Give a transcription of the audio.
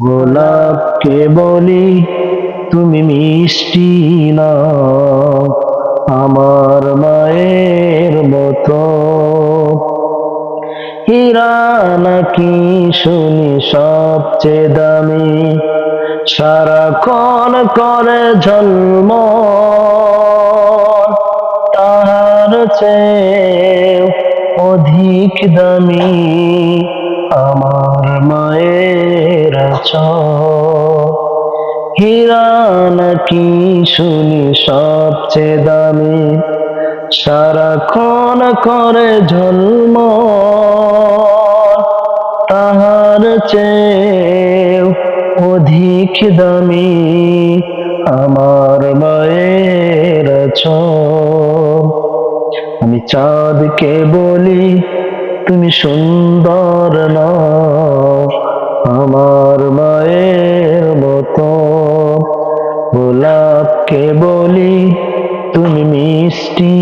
গোলাপকে বলি তুমি মিষ্টি না আমার মায়ের মতো। হীরা নাকি শুনি সবচেয়ে দামি, সারাক্ষণ করে জন্ম। তাহার চেয়ে অধিক দামি, আমার মায়ের হীরা নাকি শুনি সবচেয়ে দামি? সারাক্ষণ করে জন্ম তাহার চেয়ে অধিক দামি। আমার মায়ের আমি চাঁদকে বলি, তুমি সুন্দর না গোলাপকে বলি তুমি মিষ্টি